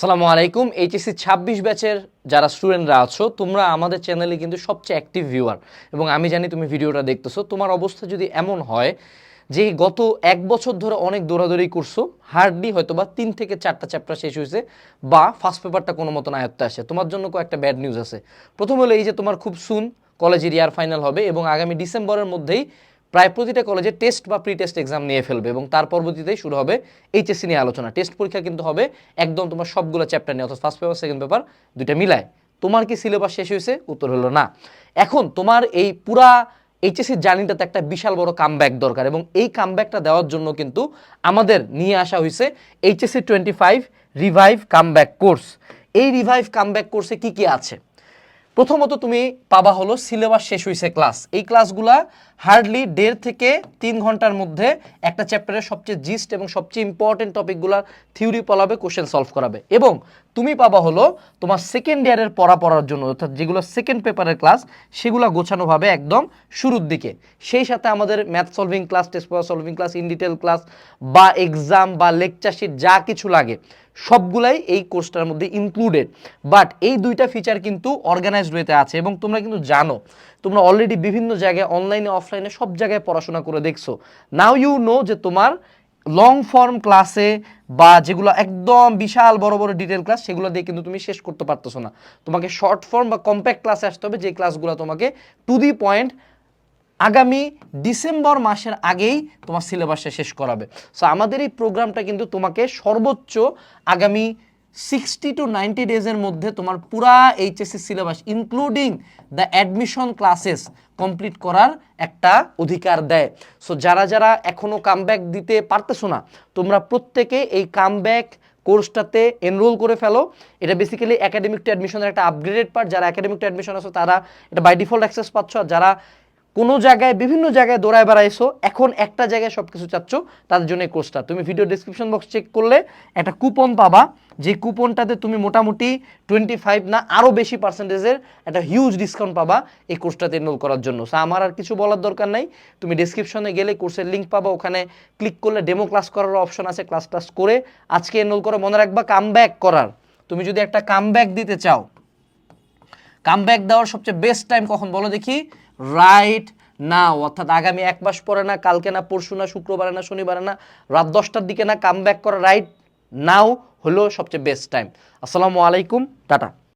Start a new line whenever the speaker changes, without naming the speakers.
আসসালামু আলাইকুম, এইচএসসি ছাব্বিশ ব্যাচের যারা স্টুডেন্টরা আছো, তোমরা আমাদের চ্যানেলে কিন্তু সবচেয়ে অ্যাক্টিভ ভিউয়ার এবং আমি জানি তুমি ভিডিওটা দেখতেছো, তোমার অবস্থা যদি এমন হয় যে গত এক বছর ধরে অনেক দৌড়াদৌড়ি করছ হার্ডলি হয়তো বা তিন থেকে চারটা চ্যাপ্টার শেষ হয়েছে, বা ফার্স্ট পেপারটা কোনো মতন আয়ত্তে আসে। তোমার জন্য কয়েকটা ব্যাড নিউজ আছে। প্রথম হলো এই যে তোমার খুব সুন কলেজের ইয়ার ফাইনাল হবে, এবং আগামী ডিসেম্বরের মধ্যেই প্রায় প্রতিটা কলেজে টেস্ট বা প্রি টেস্ট এক্সাম নিয়ে ফেলবে এবং তার পরবর্তীতেই শুরু হবে এইচএসসি নিয়ে আলোচনা। টেস্ট পরীক্ষা কিন্তু হবে একদম তোমার সবগুলো চ্যাপ্টার নিয়ে, অর্থাৎ ফার্স্ট পেপার সেকেন্ড পেপার দুইটা মিলায়। তোমার কি সিলেবাস শেষ হয়েছে? উত্তর হলো না। এখন তোমার এই পুরা এইচএসসি জার্নিটাতে একটা বিশাল বড় কামব্যাক দরকার এবং এই কামব্যাকটা দেওয়ার জন্য কিন্তু আমাদের নিয়ে আসা হয়েছে HSC twenty five revive comeback course এই রিভাইভ কামব্যাক কোর্সে কি কি আছে? প্রথমত তুমি পাবা হলো সিলেবাস শেষ হয়েছে ক্লাস। এই ক্লাসগুলা হার্ডলি দেড় থেকে তিন ঘণ্টার মধ্যে একটা চ্যাপ্টারের সবচেয়ে জিস্ট এবং সবচেয়ে ইম্পর্টেন্ট টপিকগুলোর থিওরি পলাবে, কোশ্চেন সলভ করাবে। এবং তুমি পাবা হলো তোমার সেকেন্ড ইয়ারের পড়া পড়ার জন্য, অর্থাৎ যেগুলো সেকেন্ড পেপারের ক্লাস, সেগুলো গোছানোভাবে একদম শুরুর দিকে। সেই সাথে আমাদের math solving class, test paper solving class, in detail class বা এক্সাম বা লেকচার শিট যা কিছু লাগে। সবগুলাই এই কোর্সটার মধ্যে ইনক্লুডেড বাট এই দুইটা ফিচার কিন্তু অর্গানাইজড ওয়েতে আছে এবং তোমরা কিন্তু জানো, তোমরা অলরেডি বিভিন্ন জায়গায় অনলাইনে অফলাইনে সব জায়গায় পড়াশোনা করে দেখছ। নাও ইউ নো যে তোমার লং ফর্ম ক্লাসে বা যেগুলো একদম বিশাল বড় বড় ডিটেল ক্লাস সেগুলো দিয়ে কিন্তু তুমি শেষ করতে পারতেছো না। তোমাকে শর্ট ফর্ম বা কম্প্যাক্ট ক্লাসে আসতে হবে, যে ক্লাসগুলো তোমাকে টু দি পয়েন্ট আগামী ডিসেম্বর মাসের আগেই তোমার সিলেবাসটা শেষ করাবে। সো আমাদের এই প্রোগ্রামটা কিন্তু তোমাকে সর্বোচ্চ আগামী সিক্সটি টু নাইনটি ডেজের মধ্যে তোমার পুরা HSC syllabus including the admission classes complete করার একটা অধিকার দেয়। সো যারা যারা এখনও কামব্যাক দিতে পারতেছো না, তোমরা প্রত্যেকে এই কামব্যাক কোর্সটাতে এনরোল করে ফেলো। এটা বেসিক্যালি একাডেমিক টু অ্যাডমিশনের একটা আপগ্রেডেড পার্ট যারা একাডেমিক টু অ্যাডমিশন আছে, তারা এটা বাই ডিফল্ট অ্যাক্সেস পাচ্ছ। আর যারা কোনো জায়গায়, বিভিন্ন জায়গায় দৌড়ায় বেড়াইছো, এখন একটা জায়গায় সব কিছু চাচ্ছ, তাদের জন্য কোর্সটা। তুমি ভিডিও ডিসক্রিপশন বক্স চেক করলে একটা কুপন পাবা, যে কুপনটাতে তুমি মোটামুটি টোয়েন্টি ফাইভ না আরও বেশি পার্সেন্টেজের একটা হিউজ ডিসকাউন্ট পাবা এই কোর্সটাতে এনরোল করার জন্য। সো আমার আর কিছু বলার দরকার নাই। তুমি ডিসক্রিপশনে গেলে কোর্সের লিঙ্ক পাবা, ওখানে ক্লিক করলে ডেমো ক্লাস করার অপশন আছে ক্লাস টাস করে আজকে এনরোল করো। মনে রাখবা কাম করার। তুমি যদি একটা কাম দিতে চাও কামব্যাক দেওয়ার সবচেয়ে বেস্ট টাইম কখন বলো দেখি? রাইট নাও অর্থাৎ আগামী এক মাস পরে না, কালকে না, পরশু না, শুক্রবারে না, শনিবারে না, রাত দশটার দিকে না কাম ব্যাক করা রাইট নাও হলো সবচেয়ে বেস্ট টাইম আসসালামু আলাইকুম, টাটা।